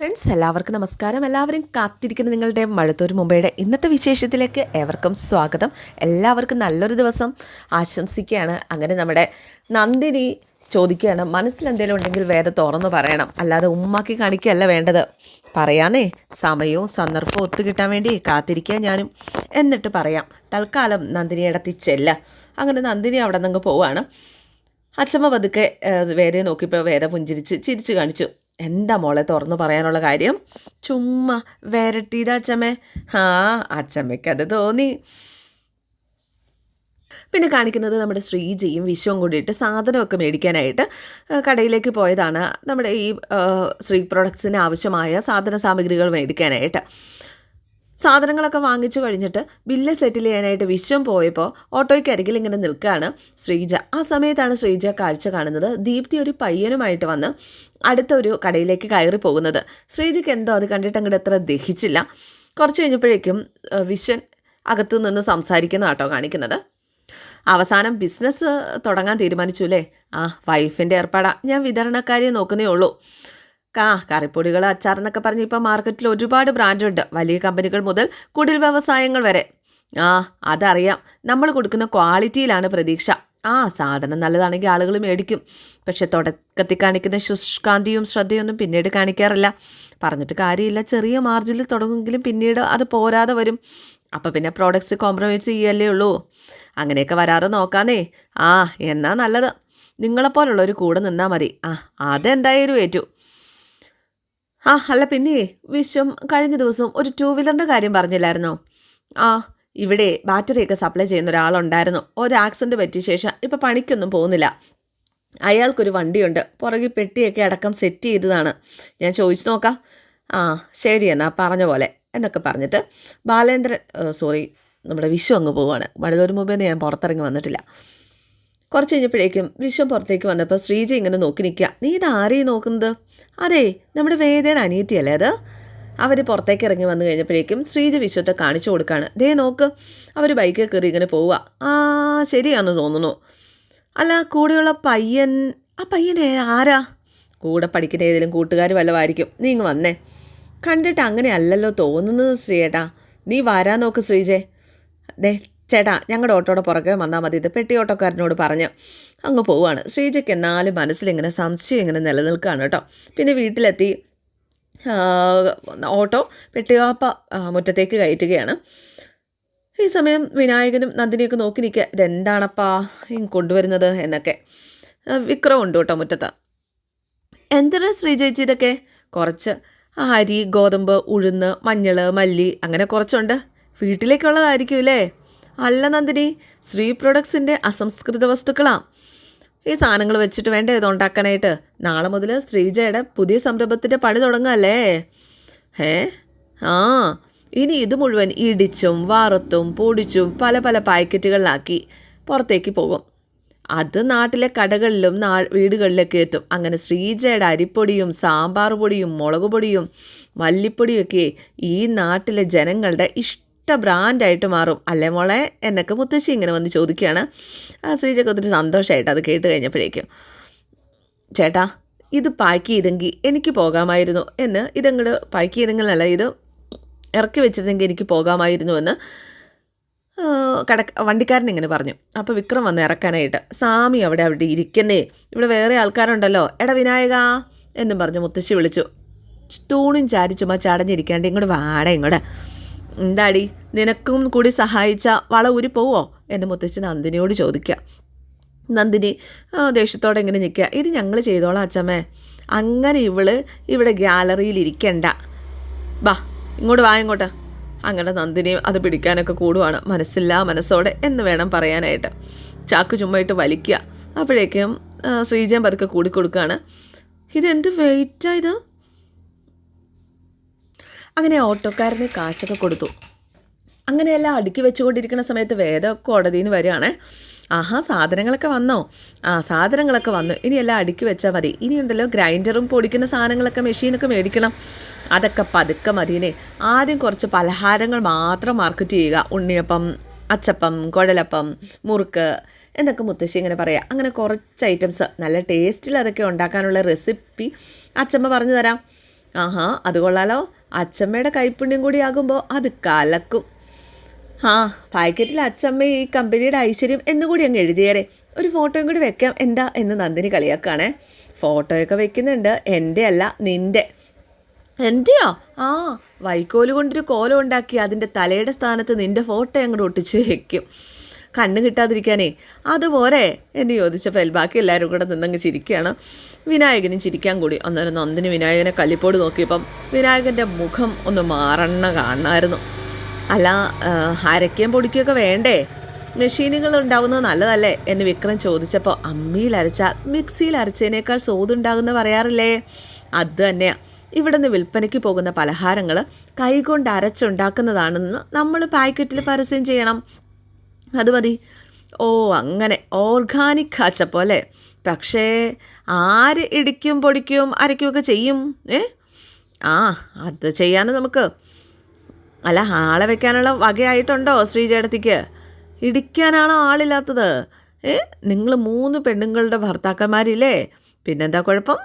Friends എല്ലാവർക്കും നമസ്കാരം. എല്ലാവരും കാത്തിരിക്കുന്ന നിങ്ങളുടെ മഴത്തൂർ മുംബൈയുടെ ഇന്നത്തെ വിശേഷത്തിലേക്ക് ഏവർക്കും സ്വാഗതം. എല്ലാവർക്കും നല്ലൊരു ദിവസം ആശംസിക്കുകയാണ്. അങ്ങനെ നമ്മുടെ നന്ദിനി ചോദിക്കുകയാണ് മനസ്സിൽ എന്തെങ്കിലും ഉണ്ടെങ്കിൽ വേറെ തുറന്നു പറയണം. അല്ലാതെ ഉമ്മാക്കി കാണിക്കുകയല്ല വേണ്ടത്. പറയാന്നേ സമയവും സന്ദർഭവും ഒത്തുകിട്ടാൻ വേണ്ടി കാത്തിരിക്കുക ഞാനും. എന്നിട്ട് പറയാം തൽക്കാലം നന്ദിനി തിച്ചല്ല അങ്ങനെ നന്ദിനി അവിടെ നിന്ന് പോവാണ്. അച്ചമ്മ പതുക്കെ വേദയെ നോക്കിയപ്പോൾ വേദ പുഞ്ചിരിച്ച് ചിരിച്ചു കാണിച്ചു. എന്താ മോളെ തുറന്നു പറയാനുള്ള കാര്യം? ചുമ്മാ വരട്ടിയത് അച്ചമ്മേ. ആ അച്ചമ്മയ്ക്ക് അത് തോന്നി. പിന്നെ കാണിക്കുന്നത് നമ്മുടെ ശ്രീജിയും വിശ്വവും കൂടിയിട്ട് സാധനമൊക്കെ മേടിക്കാനായിട്ട് കടയിലേക്ക് പോയതാണ് നമ്മുടെ ഈ ശ്രീ പ്രൊഡക്ട്സിന് ആവശ്യമായ സാധന സാമഗ്രികൾ മേടിക്കാനായിട്ട്. സാധനങ്ങളൊക്കെ വാങ്ങിച്ചു കഴിഞ്ഞിട്ട് ബില്ല് സെറ്റിൽ ചെയ്യാനായിട്ട് വിശ്വം പോയപ്പോൾ ഓട്ടോയ്ക്ക് അരികിൽ ഇങ്ങനെ നിൽക്കുകയാണ് ശ്രീജ. ആ സമയത്താണ് ശ്രീജ കാഴ്ച കാണുന്നത്. ദീപ്തി ഒരു പയ്യനുമായിട്ട് വന്ന് അടുത്ത ഒരു കടയിലേക്ക് കയറി പോകുന്നത്. ശ്രീജയ്ക്ക് എന്തോ അത് കണ്ടിട്ട് അങ്ങോട്ട് അത്ര ദഹിച്ചില്ല. കുറച്ച് കഴിഞ്ഞപ്പോഴേക്കും വിശ്വൻ അകത്തു നിന്ന് സംസാരിക്കുന്ന ആട്ടോ കാണിക്കുന്നത്. അവസാനം ബിസിനസ് തുടങ്ങാൻ തീരുമാനിച്ചു അല്ലേ? ആ വൈഫിന്റെ ഏർപ്പാടാ. ഞാൻ വിതരണക്കാരിയെ നോക്കുന്നേ ഉള്ളൂ. കാ കറിപ്പൊടികൾ അച്ചാർ എന്നൊക്കെ പറഞ്ഞ് ഇപ്പം മാർക്കറ്റിൽ ഒരുപാട് ബ്രാൻഡുണ്ട്. വലിയ കമ്പനികൾ മുതൽ കുടിൽ വ്യവസായങ്ങൾ വരെ. ആ അതറിയാം. നമ്മൾ കൊടുക്കുന്ന ക്വാളിറ്റിയിലാണ് പ്രതീക്ഷ. ആ സാധനം നല്ലതാണെങ്കിൽ ആളുകൾ മേടിക്കും. പക്ഷെ തുടക്കത്തിൽ കാണിക്കുന്ന ശുഷ്കാന്തിയും ശ്രദ്ധയൊന്നും പിന്നീട് കാണിക്കാറില്ല. പറഞ്ഞിട്ട് കാര്യമില്ല. ചെറിയ മാർജിനിൽ തുടങ്ങുമെങ്കിലും പിന്നീട് അത് പോരാതെ വരും. അപ്പം പിന്നെ പ്രോഡക്റ്റ്സ് കോംപ്രമൈസ് ചെയ്യല്ലേ ഉള്ളൂ. അങ്ങനെയൊക്കെ വരാതെ നോക്കാന്നേ. ആ എന്നാ നല്ലത്. നിങ്ങളെപ്പോലുള്ളൊരു കൂടെ നിന്നാൽ മതി. ആ അതെന്തായാലും ഏറ്റു. ആ അല്ല പിന്നെ വിശ്വം കഴിഞ്ഞ ദിവസം ഒരു ടൂ വീലറിന്റെ കാര്യം പറഞ്ഞില്ലായിരുന്നോ? ആ ഇവിടെ ബാറ്ററിയൊക്കെ സപ്ലൈ ചെയ്യുന്ന ഒരാളുണ്ടായിരുന്നു. ഒരു ആക്സിഡന്റ് പറ്റിയ ശേഷം ഇപ്പം പണിക്കൊന്നും പോകുന്നില്ല. അയാൾക്കൊരു വണ്ടിയുണ്ട്. പുറകിൽ പെട്ടിയൊക്കെ അടക്കം സെറ്റ് ചെയ്തതാണ്. ഞാൻ ചോദിച്ചു നോക്കാം. ആ ശരി എന്നാ പറഞ്ഞ പോലെ എന്നൊക്കെ പറഞ്ഞിട്ട് ബാലേന്ദ്രൻ സോറി നമ്മുടെ വിശ്വം അങ്ങ് പോവാണ്. വടുതൂർ മുമ്പേ ഞാൻ പുറത്തിറങ്ങി വന്നിട്ടില്ല. കുറച്ച് കഴിഞ്ഞപ്പോഴേക്കും വിശ്വം പുറത്തേക്ക് വന്നപ്പോൾ ശ്രീജ ഇങ്ങനെ നോക്കി നിൽക്കുക. നീ ഇത് നോക്കുന്നത്? അതെ നമ്മുടെ വേദയുടെ അനിയത്തിയല്ലേ അത്? അവർ പുറത്തേക്ക് ഇറങ്ങി വന്നു കഴിഞ്ഞപ്പോഴേക്കും ശ്രീജ വിശ്വത്തെ കാണിച്ചു കൊടുക്കുകയാണ്. ദേ നോക്ക് അവർ ബൈക്കിൽ കയറി ഇങ്ങനെ പോവുക. ആ ശരിയാണെന്ന് തോന്നുന്നു. അല്ല കൂടെയുള്ള പയ്യൻ ആ പയ്യൻ ആരാ? കൂടെ പഠിക്കുന്ന ഏതെങ്കിലും കൂട്ടുകാർ വല്ലതായിരിക്കും നീ ഇങ്ങ് വന്നേ. കണ്ടിട്ട് അങ്ങനെ അല്ലല്ലോ തോന്നുന്നത് ശ്രീയേട്ടാ. നീ വരാൻ നോക്ക് ശ്രീജേ. ദേ ചേട്ടാ ഞങ്ങളുടെ ഓട്ടോയുടെ പുറകെ വന്നാൽ മതി ഇത് പെട്ടി ഓട്ടോക്കാരനോട് പറഞ്ഞ് അങ്ങ് പോവുകയാണ് ശ്രീജയ്ക്ക് എന്നാലും മനസ്സിലിങ്ങനെ സംശയം ഇങ്ങനെ നിലനിൽക്കുകയാണ് കേട്ടോ. പിന്നെ വീട്ടിലെത്തി ഓട്ടോ പെട്ടിവാപ്പ മുറ്റത്തേക്ക് കയറ്റുകയാണ്. ഈ സമയം വിനായകനും നന്ദിനിയൊക്കെ നോക്കി നിൽക്കുക. ഇതെന്താണപ്പാ കൊണ്ടുവരുന്നത് എന്നൊക്കെ. വിക്രമുണ്ട് കേട്ടോ മുറ്റത്ത്. എന്തിനാ ശ്രീജയിച്ച് ഇതൊക്കെ? കുറച്ച് അരി ഗോതമ്പ് ഉഴുന്ന് മഞ്ഞൾ മല്ലി അങ്ങനെ കുറച്ചുണ്ട്. വീട്ടിലേക്കുള്ളതായിരിക്കും അല്ലേ? അല്ല നന്ദിനി ശ്രീ പ്രൊഡക്ട്സിന്റെ അസംസ്കൃത വസ്തുക്കളാണ് ഈ സാധനങ്ങൾ വെച്ചിട്ട് വേണ്ടേ ഇത് ഉണ്ടാക്കാനായിട്ട്? നാളെ മുതൽ ശ്രീജയുടെ പുതിയ സംരംഭത്തിന്റെ പണി തുടങ്ങല്ലേ? ഏ ആ ഇനി ഇത് മുഴുവൻ ഇടിച്ചും വറുത്തും പൊടിച്ചും പല പല പാക്കറ്റുകളിലാക്കി പുറത്തേക്ക് പോകും. അത് നാട്ടിലെ കടകളിലും നാ വീടുകളിലൊക്കെ എത്തും. അങ്ങനെ ശ്രീജയുടെ അരിപ്പൊടിയും സാമ്പാർ പൊടിയും മുളക് പൊടിയും മല്ലിപ്പൊടിയൊക്കെ ഈ നാട്ടിലെ ജനങ്ങളുടെ ഇഷ്ട ബ്രാൻഡായിട്ട് മാറും. അല്ലേ മോളെ? എന്നൊക്കെ മുത്തശ്ശി ഇങ്ങനെ വന്ന് ചോദിക്കുകയാണ്. ആ ശ്രീജയ്ക്ക് ഒത്തിരി സന്തോഷമായിട്ട് അത് കേട്ട് കഴിഞ്ഞപ്പോഴേക്കും ചേട്ടാ ഇത് പാക്ക് ചെയ്തെങ്കിൽ എനിക്ക് പോകാമായിരുന്നു എന്ന് ഇതങ്ങോട്ട് പാക്ക് ചെയ്തെങ്കിൽ അല്ല ഇത് ഇറക്കി വെച്ചിരുന്നെങ്കിൽ എനിക്ക് പോകാമായിരുന്നു എന്ന് കട വണ്ടിക്കാരൻ ഇങ്ങനെ പറഞ്ഞു. അപ്പോൾ വിക്രം വന്ന് ഇറക്കാനായിട്ട് സ്വാമി അവിടെ അവിടെ ഇരിക്കുന്നേ. ഇവിടെ വേറെ ആൾക്കാരുണ്ടല്ലോ. എടാ വിനായക എന്നും പറഞ്ഞ് മുത്തശ്ശി വിളിച്ചു. തൂണും ചാരി ചുമ്മാ ചടഞ്ഞിരിക്കാണ്ട് ഇങ്ങോട്ട് വാട ഇങ്ങോട്ട് എന്താടി നിനക്കും കൂടി സഹായിച്ച വള ഊരി പോവോ? എന്റെ മുത്തശ്ശി നന്ദിനിയോട് ചോദിക്കുക നന്ദിനി ദേഷ്യത്തോടെ ഇങ്ങനെ നിൽക്കുക ഇത് ഞങ്ങൾ ചെയ്തോളാം അച്ചമ്മേ അങ്ങനെ ഇവൾ ഇവിടെ ഗ്യാലറിയിൽ ഇരിക്കണ്ട. ബാ ഇങ്ങോട്ട് വാ ഇങ്ങോട്ട്. അങ്ങനെ നന്ദിനി അത് പിടിക്കാനൊക്കെ കൂടുവാണ്. മനസ്സില്ല മനസ്സോടെ എന്ന് വേണം പറയാനായിട്ട്. ചാക്ക് ചുമ്മായിട്ട് വലിക്കുക അപ്പോഴേക്കും ശ്രീജയം പതുക്കെ കൂടിക്കൊടുക്കുകയാണ് ഇതെന്ത് വെയിറ്റാണ് ഇത്? അങ്ങനെ ഓട്ടോക്കാരന് കാശൊക്കെ കൊടുത്തു. അങ്ങനെയെല്ലാം അടുക്കി വെച്ചുകൊണ്ടിരിക്കുന്ന സമയത്ത് വേദ കോടതിയിൽ നിന്ന് വരികയാണേ. ആഹാ സാധനങ്ങളൊക്കെ വന്നോ? ആ സാധനങ്ങളൊക്കെ വന്നു. ഇനിയെല്ലാം അടുക്കി വെച്ചാൽ മതി. ഇനിയുണ്ടല്ലോ ഗ്രൈൻഡറും പൊടിക്കുന്ന സാധനങ്ങളൊക്കെ മെഷീനൊക്കെ മേടിക്കണം. അതൊക്കെ പതുക്കെ മതിനെ ആദ്യം കുറച്ച് പലഹാരങ്ങൾ മാത്രം മാർക്കറ്റ് ചെയ്യുക. ഉണ്ണിയപ്പം അച്ചപ്പം കുഴലപ്പം മുറുക്ക് എന്നൊക്കെ മുത്തശ്ശി ഇങ്ങനെ പറയാം. അങ്ങനെ കുറച്ച് ഐറ്റംസ് നല്ല ടേസ്റ്റിൽ അതൊക്കെ ഉണ്ടാക്കാനുള്ള റെസിപ്പി അച്ചമ്മ പറഞ്ഞു തരാം. ആഹാ അത് കൊള്ളാലോ. അച്ചമ്മയുടെ കൈപ്പുണ്യം കൂടിയാകുമ്പോൾ അത് കലക്കും. ആ പാക്കറ്റിൽ അച്ചമ്മ ഈ കമ്പനിയുടെ ഐശ്വര്യം എന്നുകൂടി അങ്ങ് എഴുതിയേരെ. ഒരു ഫോട്ടോയും കൂടി വെക്കാം. എന്താ എന്ന് നന്ദിനി കളിയാക്കുകയാണേ ഫോട്ടോയൊക്കെ വെക്കുന്നുണ്ട്. എന്റെ അല്ല നിന്റെ. എന്റെയോ ആ വൈക്കോൽ കൊണ്ടൊരു കോലം ഉണ്ടാക്കി അതിന്റെ തലയുടെ സ്ഥാനത്ത് നിന്റെ ഫോട്ടോ അങ്ങോട്ട് ഒട്ടിച്ച് വെക്കും. കണ്ണ് കിട്ടാതിരിക്കാനേ അതുപോലെ എന്ന് ചോദിച്ചപ്പോൾ ബാക്കി എല്ലാവരും കൂടെ നിന്നങ്ങ് ചിരിക്കുകയാണ് വിനായകനും ചിരിക്കാൻ കൂടി. അന്നേരം നന്ദിനി വിനായകനെ കല്ലിപ്പോട് നോക്കിയപ്പം വിനായകന്റെ മുഖം ഒന്ന് മാറണ്ണ കാണണമായിരുന്നു അല്ല അരയ്ക്കുകയും പൊടിക്കുകയൊക്കെ വേണ്ടേ? മെഷീനുകൾ ഉണ്ടാകുന്നത് നല്ലതല്ലേ? എന്ന് വിക്രം ചോദിച്ചപ്പോൾ അമ്മിയിൽ അരച്ചാൽ മിക്സിയിൽ അരച്ചതിനേക്കാൾ സ്വാദുണ്ടാകുന്ന പറയാറില്ലേ? അത് തന്നെയാണ് ഇവിടെ നിന്ന് വിൽപ്പനയ്ക്ക് പോകുന്ന പലഹാരങ്ങൾ കൈകൊണ്ട് അരച്ചുണ്ടാക്കുന്നതാണെന്ന് നമ്മൾ പാക്കറ്റിൽ പരസ്യം ചെയ്യണം. അത് മതി ഓ അങ്ങനെ ഓർഗാനിക് കാച്ചപ്പോൾ അല്ലേ? പക്ഷേ ആര് ഇടിക്കും പൊടിക്കും അരയ്ക്കുമൊക്കെ ചെയ്യും ഏ? ആ അത് ചെയ്യാൻ നമുക്ക്. അല്ല ആളെ വെക്കാനുള്ള വകയായിട്ടുണ്ടോ ശ്രീചേടത്തിക്ക് ഇടിക്കാനാണോ ആളില്ലാത്തത്? ഏ നിങ്ങൾ മൂന്ന് പെണ്ണുങ്ങളുടെ ഭർത്താക്കന്മാരില്ലേ? പിന്നെന്താ കുഴപ്പം?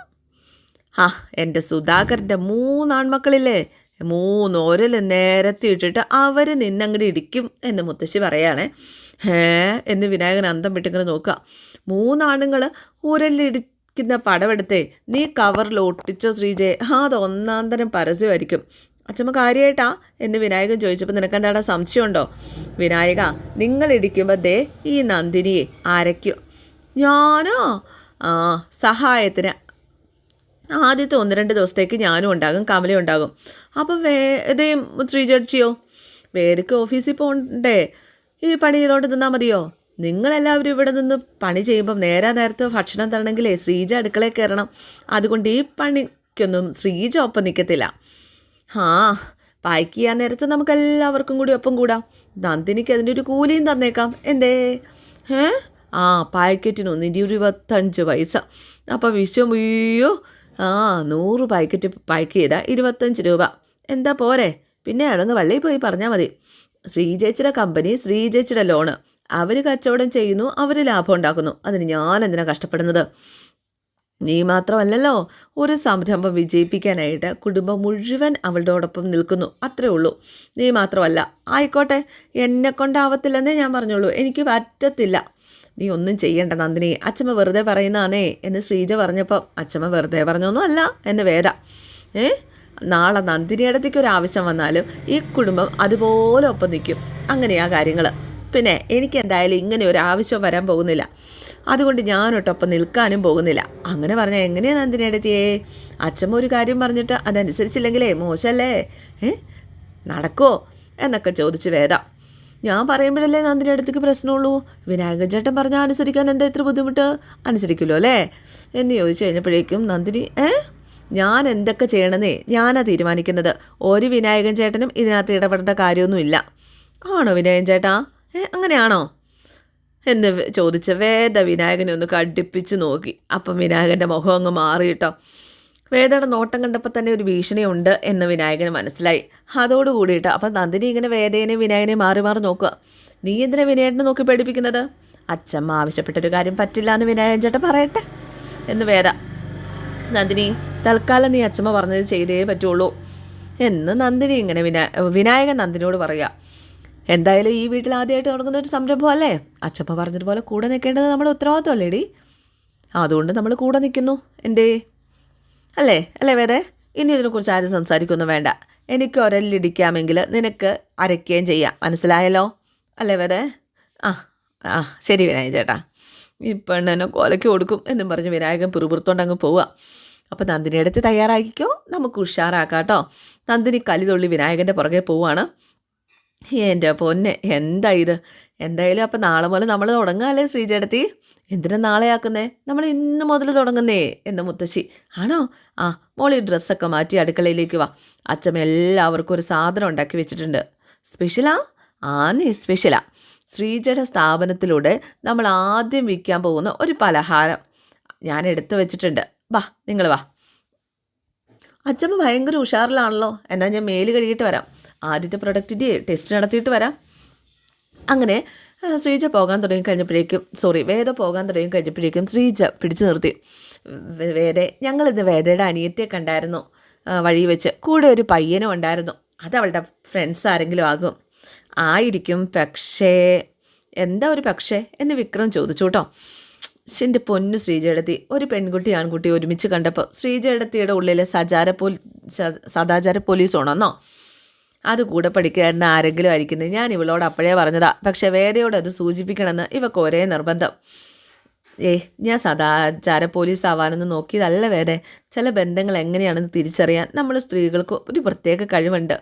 ആ എന്റെ സുധാകരന്റെ മൂന്നാൺമക്കളില്ലേ? മൂന്ന് ഓരൽ നേരത്തെ ഇട്ടിട്ട് അവർ നിന്നങ്ങോട്ട് ഇടിക്കും എന്ന് മുത്തശ്ശി പറയുകയാണേ ഹേ എന്ന് വിനായകൻ അന്തം വിട്ടിങ്ങനെ നോക്കുക. മൂന്നാണുങ്ങൾ ഉരലിടിക്കുന്ന പടമെടുത്തേ നീ കവറിൽ ഒട്ടിച്ച ശ്രീജയെ അത് ഒന്നാം തരം പരസ്യമായിരിക്കും. അച്ഛമ്മ കാര്യമായിട്ടാ എന്ന് വിനായകൻ ചോദിച്ചപ്പോൾ നിനക്ക് എന്താടാ സംശയമുണ്ടോ? വിനായക നിങ്ങൾ ഇടിക്കുമ്പോൾ ദേ ഈ നന്ദിനിയെ അരയ്ക്കും. ഞാനോ? ആ സഹായത്തിന് ആദ്യത്തെ ഒന്ന് രണ്ട് ദിവസത്തേക്ക് ഞാനും ഉണ്ടാകും കമലയും ഉണ്ടാകും. അപ്പോൾ വേ വേദയും ശ്രീജഡ്ജിയോ വേദയ്ക്ക് ഓഫീസിൽ പോകണ്ടേ ഈ പണി ചെയ്തോണ്ട് നിന്നാൽ മതിയോ? നിങ്ങളെല്ലാവരും ഇവിടെ നിന്ന് പണി ചെയ്യുമ്പം നേരെ നേരത്തെ ഭക്ഷണം തരണമെങ്കിലേ ശ്രീജ അടുക്കളയിൽ കയറണം. അതുകൊണ്ട് ഈ പണിക്കൊന്നും ശ്രീജ ഒപ്പം നിൽക്കത്തില്ല ആ പായ്ക്ക് ചെയ്യാൻ നേരത്ത് നമുക്ക് എല്ലാവർക്കും കൂടി ഒപ്പം കൂടാം. നന്ദിനിക്ക് അതിന്റെ ഒരു കൂലിയും തന്നേക്കാം. എന്തേ? ഏ? ആ പാക്കറ്റിന് ഒന്നിന്റെ ഇരുപത്തഞ്ച് പൈസ. അപ്പോൾ വിശ്വം അയ്യോ ആ നൂറ് പാക്കറ്റ് പാക്ക് ചെയ്താൽ ഇരുപത്തഞ്ച് രൂപ. എന്താ പോരെ? പിന്നെ അതങ്ങ് വള്ളിയിൽ പോയി പറഞ്ഞാൽ മതി. ശ്രീജേച്ചിയുടെ കമ്പനി ശ്രീജേച്ചിയുടെ ലോണ്. അവർ കച്ചവടം ചെയ്യുന്നു അവർ ലാഭം ഉണ്ടാക്കുന്നു. അതിന് ഞാൻ എന്തിനാണ് കഷ്ടപ്പെടുന്നത്? നീ മാത്രമല്ലല്ലോ ഒരു സംരംഭം വിജയിപ്പിക്കാനായിട്ട് കുടുംബം മുഴുവൻ അവളുടെയോടൊപ്പം നിൽക്കുന്നു. അത്രേ ഉള്ളൂ. നീ മാത്രമല്ല. ആയിക്കോട്ടെ എന്നെ കൊണ്ടാവത്തില്ലെന്നേ ഞാൻ പറഞ്ഞോളൂ എനിക്ക് പറ്റത്തില്ല. നീ ഒന്നും ചെയ്യേണ്ട നന്ദിനി. അച്ഛമ്മ വെറുതെ പറയുന്നതാണേ എന്ന് ശ്രീജ പറഞ്ഞപ്പോൾ അച്ഛമ്മ വെറുതെ പറഞ്ഞൊന്നും അല്ല എന്ന് വേദ. ഏ? നാളെ നന്ദിനിയിടത്തേക്ക് ഒരു ആവശ്യം വന്നാലും ഈ കുടുംബം അതുപോലെ ഒപ്പം നിൽക്കും. അങ്ങനെയാ കാര്യങ്ങൾ പിന്നെ എനിക്ക് എന്തായാലും ഇങ്ങനെ ഒരു ആവശ്യം വരാൻ പോകുന്നില്ല. അതുകൊണ്ട് ഞാനൊട്ടൊപ്പം നിൽക്കാനും പോകുന്നില്ല. അങ്ങനെ പറഞ്ഞാൽ എങ്ങനെയാണ് നന്ദിനിയെടുത്തിയേ അച്ഛമ്മ ഒരു കാര്യം പറഞ്ഞിട്ട് അതനുസരിച്ചില്ലെങ്കിലേ മോശമല്ലേ ഏ? നടക്കുമോ എന്നൊക്കെ ചോദിച്ച് വേദ. ഞാൻ പറയുമ്പോഴല്ലേ നന്ദിനി അടുത്തേക്ക് പ്രശ്നമുള്ളൂ. വിനായക ചേട്ടൻ പറഞ്ഞാൽ അനുസരിക്കാൻ എന്താ ഇത്ര ബുദ്ധിമുട്ട്? അനുസരിക്കുമല്ലോ അല്ലേ? എന്ന് ചോദിച്ചു കഴിഞ്ഞപ്പോഴേക്കും നന്ദിനി ഏ? ഞാൻ എന്തൊക്കെ ചെയ്യണമെന്നേ ഞാനാ തീരുമാനിക്കുന്നത്. ഒരു വിനായകൻ ചേട്ടനും ഇതിനകത്ത് ഇടപെടേണ്ട കാര്യമൊന്നുമില്ല. ആണോ വിനായകൻ ചേട്ടാ? ഏ അങ്ങനെയാണോ? എന്ന് ചോദിച്ച വേദ വിനായകനെ ഒന്ന് കടുപ്പിച്ച് നോക്കി. അപ്പം വിനായകന്റെ മുഖം അങ്ങ് മാറിയിട്ടോ വേദയുടെ നോട്ടം കണ്ടപ്പോൾ തന്നെ ഒരു ഭീഷണിയുണ്ട് എന്ന് വിനായകന് മനസ്സിലായി. അതോട് കൂടിയിട്ട് അപ്പം നന്ദിനി ഇങ്ങനെ വേദേനെ വിനായകനെയും മാറി മാറി നോക്കുക. നീ എന്തിനാ വിനായകനെ നോക്കി പേടിപ്പിക്കുന്നത്? അച്ഛമ്മ ആവശ്യപ്പെട്ടൊരു കാര്യം പറ്റില്ല എന്ന് വിനായകൻ ചേട്ടൻ പറയട്ടെ? എന്ന് വേദ. നന്ദിനി തൽക്കാലം നീ അച്ഛമ്മ പറഞ്ഞത് ചെയ്തേ പറ്റുള്ളൂ. എന്ന് നന്ദിനി ഇങ്ങനെ വിനാ വിനായകൻ നന്ദിനിയോട് പറയുക എന്തായാലും ഈ വീട്ടിൽ ആദ്യമായിട്ട് തുടങ്ങുന്ന ഒരു സംരംഭം അല്ലേ? അച്ഛപ്പ പറഞ്ഞതുപോലെ കൂടെ നിൽക്കേണ്ടത് നമ്മുടെ ഉത്തരവാദിത്വമല്ലേടി അതുകൊണ്ട് നമ്മൾ കൂടെ നിൽക്കുന്നു. എന്തേ? അല്ലേ? അല്ലേ വേദേ? ഇനി ഇതിനെക്കുറിച്ച് ആരും സംസാരിക്കൊന്നും വേണ്ട. എനിക്ക് ഒരല്ലിടിക്കാമെങ്കിൽ നിനക്ക് അരയ്ക്കുകയും ചെയ്യാം. മനസ്സിലായല്ലോ? അല്ലേ വേദേ? ആ ആ ശരി വിനായക ചേട്ടാ. ഈ പെണ്ണെന്നെ കൊലയ്ക്ക് കൊടുക്കും എന്നും പറഞ്ഞ് വിനായകൻ പിറുപിറുത്തോണ്ട് അങ്ങ് പോവുക അപ്പോൾ നന്ദിനി എടുത്ത് തയ്യാറാക്കിക്കോ. നമുക്ക് ഉഷാറാക്കാം കേട്ടോ. നന്ദിനി കലിതൊള്ളി വിനായകന്റെ പുറകെ പോവുകയാണ് എന്റെ പൊന്നെ എന്താ ഇത്? എന്തായാലും അപ്പം നാളെ മുതൽ നമ്മൾ തുടങ്ങാമല്ലേ ശ്രീചേട്ടത്തി? എന്തിനാ നാളെ ആക്കുന്നേ? നമ്മൾ ഇന്ന് മുതൽ തുടങ്ങുന്നേ എന്ന് മുത്തശ്ശി. ആണോ? ആ മോളി ഡ്രസ്സൊക്കെ മാറ്റി അടുക്കളയിലേക്ക് വാ. അച്ഛമ്മ എല്ലാവർക്കും ഒരു സാധനം ഉണ്ടാക്കി വെച്ചിട്ടുണ്ട്. സ്പെഷ്യലാ? ആന്നേ സ്പെഷ്യലാ. ശ്രീജയുടെ സ്ഥാപനത്തിലൂടെ നമ്മൾ ആദ്യം വിൽക്കാൻ പോകുന്ന ഒരു പലഹാരം ഞാൻ എടുത്തു വെച്ചിട്ടുണ്ട്. വാ നിങ്ങൾ വാ. അച്ഛമ്മ ഭയങ്കര ഉഷാറിലാണല്ലോ. എന്നാൽ ഞാൻ മേൽ കഴുകിയിട്ട് വരാം. ആദ്യത്തെ പ്രൊഡക്റ്റിന്റെ ടെസ്റ്റ് നടത്തിയിട്ട് വരാം. അങ്ങനെ ശ്രീജ പോകാൻ തുടങ്ങി കഴിഞ്ഞപ്പോഴേക്കും സോറി വേദ പോകാൻ തുടങ്ങി കഴിഞ്ഞപ്പോഴേക്കും ശ്രീജ പിടിച്ചു നിർത്തി. വേദ ഞങ്ങളിന്ന് വേദയുടെ അനിയത്തെ കണ്ടായിരുന്നു വഴി വെച്ച്. കൂടെ ഒരു പയ്യനും ഉണ്ടായിരുന്നു. അത് അവളുടെ ഫ്രണ്ട്സ് ആരെങ്കിലും ആകും. ആയിരിക്കും പക്ഷേ എന്താ ഒരു പക്ഷേ എന്ന് വിക്രം ചോദിച്ചു കേട്ടോ. എന്റെ പൊന്നു ശ്രീജേടത്തി ഒരു പെൺകുട്ടി ആൺകുട്ടി ഒരുമിച്ച് കണ്ടപ്പോൾ ശ്രീജേടത്തിയുടെ ഉള്ളിലെ സജാര പോലീ സദാചാര പോലീസ് ഉണർന്നോ അത് കൂടെ പഠിക്കാരൻ ആരെങ്കിലും ആയിരിക്കുന്നത് ഞാൻ ഇവളോട് അപ്പോഴേ പറഞ്ഞതാ. പക്ഷെ വേദയോട് അത് സൂചിപ്പിക്കണമെന്ന് ഇവക്ക് ഒരേ നിർബന്ധം. ഏയ് ഞാൻ സദാചാര പോലീസ് ആവാനെന്ന് നോക്കിയതല്ല വേറെ ചില ബന്ധങ്ങൾ എങ്ങനെയാണെന്ന് തിരിച്ചറിയാൻ നമ്മൾ സ്ത്രീകൾക്ക് ഒരു പ്രത്യേക കഴിവുണ്ട്.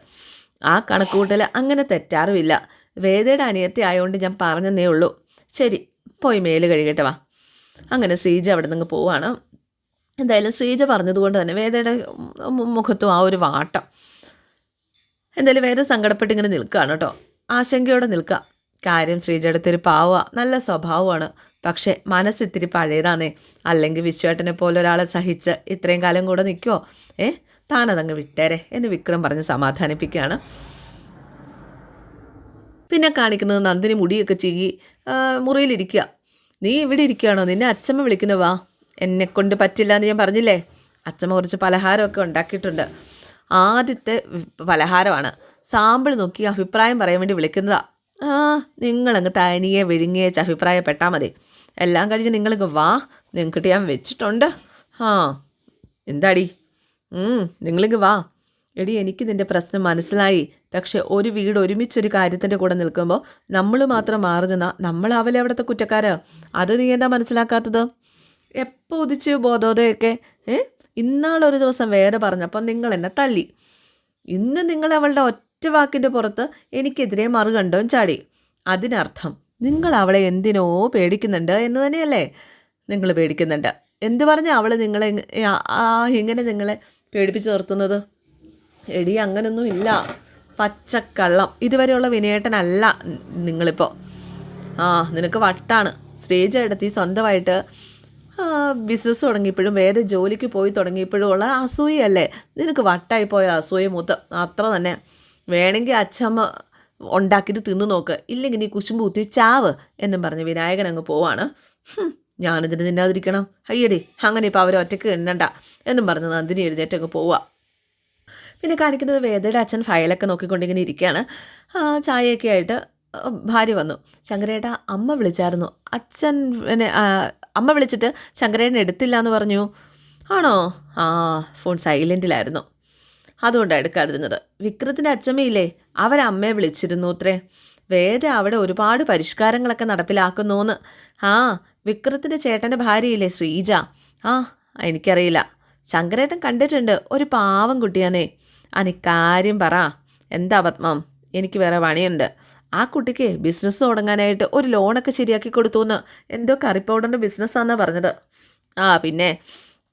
ആ കണക്കുകൂട്ടൽ അങ്ങനെ തെറ്റാറുമില്ല. വേദയുടെ അനിയത്തി ആയതുകൊണ്ട് ഞാൻ പറഞ്ഞതേ ഉള്ളൂ. ശരി പോയി മേൽ കഴുകട്ടെ വാ. അങ്ങനെ ശ്രീജ അവിടെ നിന്ന് പോവാണ്. എന്തായാലും ശ്രീജ പറഞ്ഞതുകൊണ്ട് തന്നെ വേദയുടെ മുഖത്തും ആ ഒരു വാട്ടം. എന്തായാലും വേദ സങ്കടപ്പെട്ട് ഇങ്ങനെ നിൽക്കുകയാണ് കേട്ടോ. ആശങ്കയോടെ നിൽക്കുക കാര്യം ശ്രീജയുടെ ഒരു പാവ നല്ല സ്വഭാവമാണ്. പക്ഷേ മനസ്സിത്തിരി പഴയതാന്നേ. അല്ലെങ്കിൽ വിശ്വേട്ടനെ പോലെ ഒരാളെ സഹിച്ച് ഇത്രയും കാലം കൂടെ നിൽക്കുമോ ഏ? താനതങ്ങ് വിട്ടേരെ എന്ന് വിക്രം പറഞ്ഞ് സമാധാനിപ്പിക്കുകയാണ്. പിന്നെ കാണിക്കുന്നത് നന്ദിനി മുടിയൊക്കെ ചീകി മുറിയിലിരിക്കുക. നീ ഇവിടെ ഇരിക്കുകയാണോ? നിന്നെ അച്ചമ്മ വിളിക്കുന്നു. വാ. എന്നെക്കൊണ്ട് പറ്റില്ല എന്ന് ഞാൻ പറഞ്ഞില്ലേ? അച്ചമ്മ കുറച്ച് പലഹാരമൊക്കെ ഉണ്ടാക്കിയിട്ടുണ്ട്. ആദ്യത്തെ പലഹാരമാണ്. സാമ്പിൾ നോക്കി അഭിപ്രായം പറയാൻ വേണ്ടി വിളിക്കുന്നതാ. ആ നിങ്ങളങ്ങ് തനിയെ വിഴുങ്ങിയേച്ച് അഭിപ്രായപ്പെട്ടാൽ മതി. എല്ലാം കഴിഞ്ഞ് നിങ്ങൾക്ക് വാ. നിങ്ങൾക്കിട്ട് ഞാൻ വെച്ചിട്ടുണ്ട്. ആ എന്താടി? നിങ്ങൾക്ക് വാ. എടി എനിക്ക് നിന്റെ പ്രശ്നം മനസ്സിലായി. പക്ഷെ ഒരു വീട് ഒരുമിച്ചൊരു കാര്യത്തിന്റെ കൂടെ നിൽക്കുമ്പോൾ നമ്മൾ മാത്രം മാറി നിന്നാൽ നമ്മളാവലെ അവിടുത്തെ കുറ്റക്കാരാ? അത് നീ എന്താ മനസ്സിലാക്കാത്തത്? എപ്പോൾ ഉദിച്ച് ബോധോദയൊക്കെ ഏ? ഇന്നാളൊരു ദിവസം വേറെ പറഞ്ഞപ്പോൾ നിങ്ങൾ എന്നെ തല്ലി ഇന്ന് നിങ്ങൾ അവളുടെ ഒറ്റ വാക്കിന്റെ പുറത്ത് എനിക്കെതിരെ മറുകണ്ടവും ചാടി. അതിനർത്ഥം നിങ്ങൾ അവളെ എന്തിനോ പേടിക്കുന്നുണ്ട് എന്ന് തന്നെയല്ലേ? നിങ്ങൾ പേടിക്കുന്നുണ്ട്. എന്ത് പറഞ്ഞാൽ അവൾ നിങ്ങളെ ഇങ്ങനെ നിങ്ങളെ പേടിപ്പിച്ച് നിർത്തുന്നത്? എടി അങ്ങനൊന്നും ഇല്ല. പച്ചക്കള്ളം. ഇതുവരെയുള്ള വിനയേട്ടനല്ല നിങ്ങളിപ്പോൾ ആ നിനക്ക് വട്ടാണ്. സ്റ്റേജ് എടുത്തി സ്വന്തമായിട്ട് ബിസിനസ് തുടങ്ങിയപ്പോഴും വേറെ ജോലിക്ക് പോയി തുടങ്ങിയപ്പോഴും ഉള്ള അസൂയല്ലേ നിനക്ക് വട്ടായി പോയ അസൂയ മൂത്ത്. അത്ര തന്നെ. വേണമെങ്കിൽ അച്ഛമ്മ ഉണ്ടാക്കിയിട്ട് തിന്നു നോക്ക്. ഇല്ലെങ്കിൽ നീ കുശുമ്പ് കുത്തി ചാവ് എന്നും പറഞ്ഞ് വിനായകൻ അങ്ങ് പോവാണ്. ഞാനിതിന് തിന്നാതിരിക്കണം. അയ്യടി അങ്ങനെ ഇപ്പോൾ അവർ ഒറ്റയ്ക്ക് എണ്ണണ്ട എന്നും പറഞ്ഞ് നന്ദിനി എഴുന്നേറ്റ് അങ്ങ് പോവുക പിന്നെ കാണിക്കുന്നത് വേദയുടെ അച്ഛൻ ഫയലൊക്കെ നോക്കിക്കൊണ്ടിങ്ങനെ ഇരിക്കുകയാണ്. ചായയൊക്കെ ആയിട്ട് ഭാര്യ വന്നു. ശങ്കരേട്ട അമ്മ വിളിച്ചായിരുന്നു. അച്ഛൻ പിന്നെ അമ്മ വിളിച്ചിട്ട് ശങ്കരേട്ടൻ എടുത്തില്ല എന്ന് പറഞ്ഞു. ആണോ? ആ ഫോൺ സൈലന്റിലായിരുന്നു അതുകൊണ്ടാണ് എടുക്കാതിരുന്നത്. വിക്രത്തിന്റെ അച്ഛമ്മയില്ലേ? അവരമ്മയെ വിളിച്ചിരുന്നു അത്രേ. വേദ അവിടെ ഒരുപാട് പരിഷ്കാരങ്ങളൊക്കെ നടപ്പിലാക്കുന്നുവെന്ന് ആ വിക്രത്തിന്റെ ചേട്ടന്റെ ഭാര്യയില്ലേ ശ്രീജ? ആ എനിക്കറിയില്ല. ശങ്കരേട്ടൻ കണ്ടിട്ടുണ്ട്. ഒരു പാവം കുട്ടിയാന്നേ. അനിക്കാര്യം കാര്യം പറ. എന്താ പത്മം? എനിക്ക് വേറെ പണിയുണ്ട്. ആ കുട്ടിക്ക് ബിസിനസ് തുടങ്ങാനായിട്ട് ഒരു ലോണൊക്കെ ശരിയാക്കി കൊടുത്തു എന്ന് എന്തോ കറി പൗഡറിന്റെ ബിസിനസ്സാണെന്നാണ് പറഞ്ഞത്. ആ പിന്നെ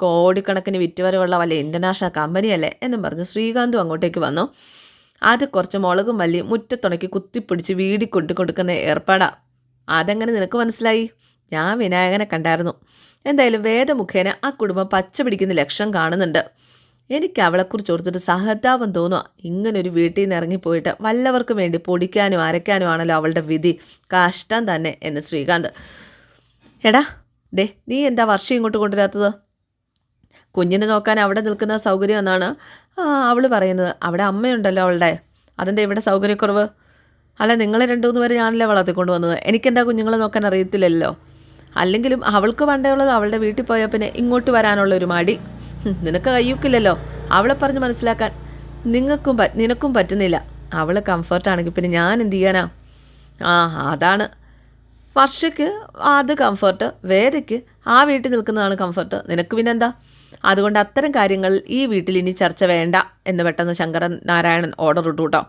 കോടിക്കണക്കിന് വിറ്റുവരവുള്ള വല്ല ഇന്റർനാഷണൽ കമ്പനിയല്ലേ എന്നും പറഞ്ഞ് ശ്രീകാന്തും അങ്ങോട്ടേക്ക് വന്നു. അത് കുറച്ച് മുളകും മല്ലി മുറ്റത്തുണക്കി കുത്തിപ്പിടിച്ച് വീടി കൊണ്ടു കൊടുക്കുന്ന ഏർപ്പാടാ. അതെങ്ങനെ നിനക്ക് മനസ്സിലായി? ഞാൻ വിനായകനെ കണ്ടായിരുന്നു. എന്തായാലും വേദമുഖേന ആ കുടുംബം പച്ച പിടിക്കുന്ന ലക്ഷം കാണുന്നുണ്ട്. എനിക്ക് അവളെക്കുറിച്ച് ഓർത്തിട്ട് സഹതാപം തോന്നുക ഇങ്ങനൊരു വീട്ടിൽ നിന്ന് ഇറങ്ങിപ്പോയിട്ട് വല്ലവർക്കും വേണ്ടി പൊടിക്കാനും അരയ്ക്കാനും ആണല്ലോ അവളുടെ വിധി. കഷ്ടം തന്നെ എന്ന് ശ്രീകാന്ത്. എടാ ദേ നീ എന്താ വർഷം ഇങ്ങോട്ട് കൊണ്ടുവരാത്തത്? കുഞ്ഞിനെ നോക്കാൻ അവിടെ നിൽക്കുന്ന സൗകര്യം എന്നാണ് അവൾ പറയുന്നത്. അവിടെ അമ്മയുണ്ടല്ലോ അവളുടെ. അതെന്താ ഇവിടെ സൗകര്യക്കുറവ്? അല്ല നിങ്ങൾ രണ്ടു മൂന്ന് പേരെ ഞാനല്ലേ വളർത്തിക്കൊണ്ട് വന്നത്? എനിക്കെന്താ കുഞ്ഞുങ്ങളെ നോക്കാൻ അറിയത്തില്ലല്ലോ? അല്ലെങ്കിലും അവൾക്ക് പണ്ടേയുള്ളത് അവളുടെ വീട്ടിൽ പോയാൽ പിന്നെ ഇങ്ങോട്ട് വരാനുള്ള ഒരു മടി. നിനക്ക് കയ്യൂക്കില്ലല്ലോ അവളെ പറഞ്ഞ് മനസ്സിലാക്കാൻ. നിങ്ങൾക്കും നിനക്കും പറ്റുന്നില്ല. അവൾ കംഫർട്ടാണെങ്കിൽ പിന്നെ ഞാൻ എന്ത് ചെയ്യാനാ? ആ അതാണ്. വർഷയ്ക്ക് അത് കംഫർട്ട് വേദയ്ക്ക് ആ വീട്ടിൽ നിൽക്കുന്നതാണ് കംഫർട്ട് നിനക്ക് പിന്നെന്താ? അതുകൊണ്ട് അത്തരം കാര്യങ്ങൾ ഈ വീട്ടിൽ ഇനി ചർച്ച വേണ്ട എന്ന് പെട്ടെന്ന് ശങ്കരൻ നാരായണൻ ഓർഡർ ഇട്ടു കേട്ടോ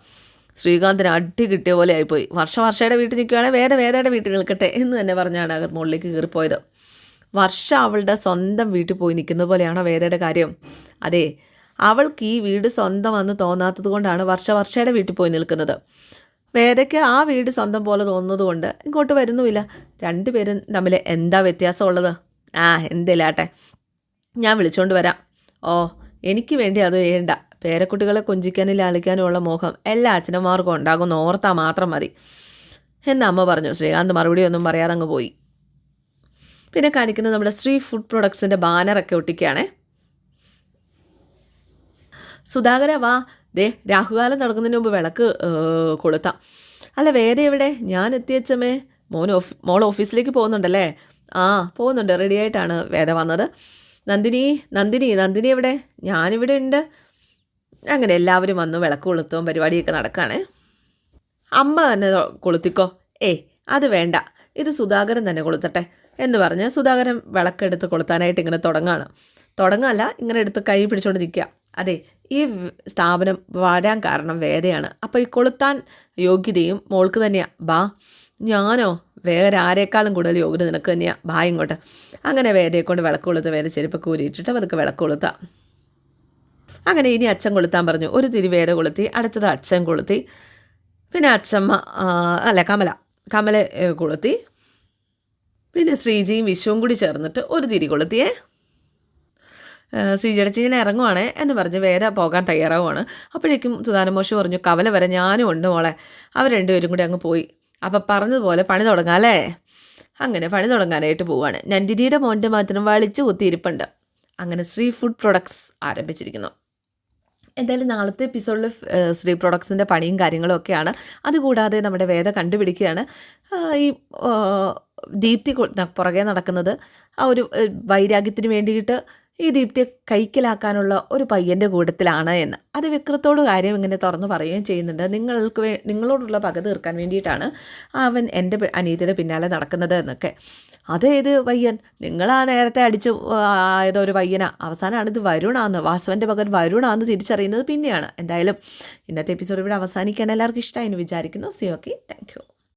ശ്രീകാന്തിന് അടി കിട്ടിയ പോലെ ആയിപ്പോയി. വർഷ വർഷയുടെ വീട്ടിൽ നിൽക്കുകയാണെങ്കിൽ വേദ വേദയുടെ വീട്ടിൽ നിൽക്കട്ടെ എന്ന് തന്നെ പറഞ്ഞാണ് അവർ മുകളിലേക്ക് കയറിപ്പോയത്. വർഷ അവളുടെ സ്വന്തം വീട്ടിൽ പോയി നിൽക്കുന്ന പോലെയാണോ വേദയുടെ കാര്യം? അതെ അവൾക്ക് ഈ വീട് സ്വന്തമെന്ന് തോന്നാത്തത് കൊണ്ടാണ് വർഷ വർഷയുടെ വീട്ടിൽ പോയി നിൽക്കുന്നത്. വേദയ്ക്ക് ആ വീട് സ്വന്തം പോലെ തോന്നുന്നത് കൊണ്ട് ഇങ്ങോട്ട് വരുന്നുമില്ല. രണ്ടുപേരും തമ്മിൽ എന്താ വ്യത്യാസമുള്ളത്? ആ എന്തില്ലാട്ടെ ഞാൻ വിളിച്ചോണ്ട് വരാം. ഓ എനിക്ക് വേണ്ടി അത് വേണ്ട. പേരക്കുട്ടികളെ കൊഞ്ചിക്കാനും ലാളിക്കാനും ഉള്ള മോഹം എല്ലാ അച്ഛനന്മാർക്കും ഉണ്ടാകുമെന്ന് ഓർത്താൽ മാത്രം മതി. എന്ന് അമ്മ പറഞ്ഞു. ശ്രീകാന്ത് മറുപടി ഒന്നും പറയാതെ അങ്ങ് പോയി. പിന്നെ കാണിക്കുന്നത് നമ്മുടെ ശ്രീ ഫുഡ് പ്രൊഡക്ട്സിന്റെ ബാനറൊക്കെ ഒട്ടിക്കുകയാണേ. സുധാകര വാ. ദേ രാഹുകാലം തുടങ്ങുന്നതിന് മുമ്പ് വിളക്ക് കൊളുത്താം. അല്ല വേദ എവിടെ? ഞാൻ എത്തിയച്ചമേ മോൻ ഓഫ് മോൾ ഓഫീസിലേക്ക് പോകുന്നുണ്ടല്ലേ? ആ പോകുന്നുണ്ട്. റെഡി ആയിട്ടാണ് വേദ വന്നത്. നന്ദിനി നന്ദിനി നന്ദിനി എവിടെ? ഞാനിവിടെ ഉണ്ട്. അങ്ങനെ എല്ലാവരും വന്നു വിളക്ക് കൊളുത്തും പരിപാടിയൊക്കെ നടക്കുകയാണ്. അമ്മ തന്നെ കൊളുത്തിക്കോ. ഏയ് അത് വേണ്ട. ഇത് സുധാകരൻ തന്നെ കൊളുത്തട്ടെ. എന്ന് പറഞ്ഞ് സുധാകരൻ വിളക്കെടുത്ത് കൊളുത്താനായിട്ട് ഇങ്ങനെ തുടങ്ങാണ്. തുടങ്ങല്ല ഇങ്ങനെ എടുത്ത് കൈ പിടിച്ചുകൊണ്ട് നിൽക്കുക അതെ ഈ സ്ഥാപനം വരാൻ കാരണം വേദയാണ്. അപ്പോൾ ഈ കൊളുത്താൻ യോഗ്യതയും മോൾക്ക് തന്നെയാണ് ബാ ഞാനോ വേറെ ആരെക്കാളും കൂടുതൽ യോഗ്യത നിനക്ക് തന്നെയാണ് ബാ ഇങ്ങോട്ട്. അങ്ങനെ വേദയെ കൊണ്ട് വിളക്ക് കൊളുത്ത് വേദ ചെരുപ്പ് കൂരിയിട്ടിട്ട് അതൊക്കെ വിളക്ക് കൊളുത്താം. അങ്ങനെ ഇനി അച്ഛൻ കൊളുത്താൻ പറഞ്ഞു. ഒരു തിരി വേദ കൊളുത്തി അടുത്തത് അച്ഛൻ കൊളുത്തി. പിന്നെ അച്ഛമ്മ അല്ല കമല. കമല കൊളുത്തി. പിന്നെ ശ്രീജിയും വിശ്വവും കൂടി ചേർന്നിട്ട് ഒരു തിരി കൊളുത്തിയേ. ശ്രീജടച്ചി ഇങ്ങനെ ഇറങ്ങുവാണേ എന്ന് പറഞ്ഞ് വേറെ പോകാൻ തയ്യാറാവുകയാണ് അപ്പോഴേക്കും സുധാനമോഷ് പറഞ്ഞു കവല വരെ ഞാനും ഉണ്ട് മോളെ. അവർ രണ്ടുപേരും കൂടി അങ്ങ് പോയി. അപ്പം പറഞ്ഞതുപോലെ പണി തുടങ്ങാം അല്ലേ? അങ്ങനെ പണി തുടങ്ങാനായിട്ട് പോവാണ് നന്ദിനിയുടെ മോന്റെ മാത്രം വളിച്ചു കുത്തിയിരിപ്പുണ്ട്. അങ്ങനെ ശ്രീ ഫുഡ് പ്രൊഡക്ട്സ് ആരംഭിച്ചിരിക്കുന്നു. എന്തായാലും നാളത്തെ എപ്പിസോഡിൽ ശ്രീ പ്രൊഡക്ട്സിന്റെ പണിയും കാര്യങ്ങളും ഒക്കെയാണ്. അതുകൂടാതെ നമ്മുടെ വേദ കണ്ടുപിടിക്കുകയാണ്. ഈ ദീപ്തി പുറകെ നടക്കുന്നത് ആ ഒരു വൈരാഗ്യത്തിന് വേണ്ടിയിട്ട് ഈ ദീപ്തി കൈക്കലാക്കാനുള്ള ഒരു പയ്യന്റെ കൂട്ടത്തിലാണ് എന്ന്. അത് വിക്രത്തോട് കാര്യം ഇങ്ങനെ തുറന്നു പറയുകയും ചെയ്യുന്നുണ്ട്. നിങ്ങൾക്ക് വേ നിങ്ങളോടുള്ള പക തീർക്കാൻ വേണ്ടിയിട്ടാണ് അവൻ എന്റെ അനീതിയുടെ പിന്നാലെ നടക്കുന്നത് എന്നൊക്കെ. അതേത് പയ്യൻ നിങ്ങളാ നേരത്തെ അടിച്ച് ആയതൊരു ഒരു പയ്യനാ അവസാനമാണ് ഇത് വരുണാന്ന്. വാസുവന്റെ മകൻ വരുണാന്ന് തിരിച്ചറിയുന്നത് പിന്നെയാണ്. എന്തായാലും ഇന്നത്തെ എപ്പിസോഡ് ഇവിടെ അവസാനിക്കാൻ എല്ലാവർക്കും ഇഷ്ടമായി എന്ന് വിചാരിക്കുന്നു. C okay thank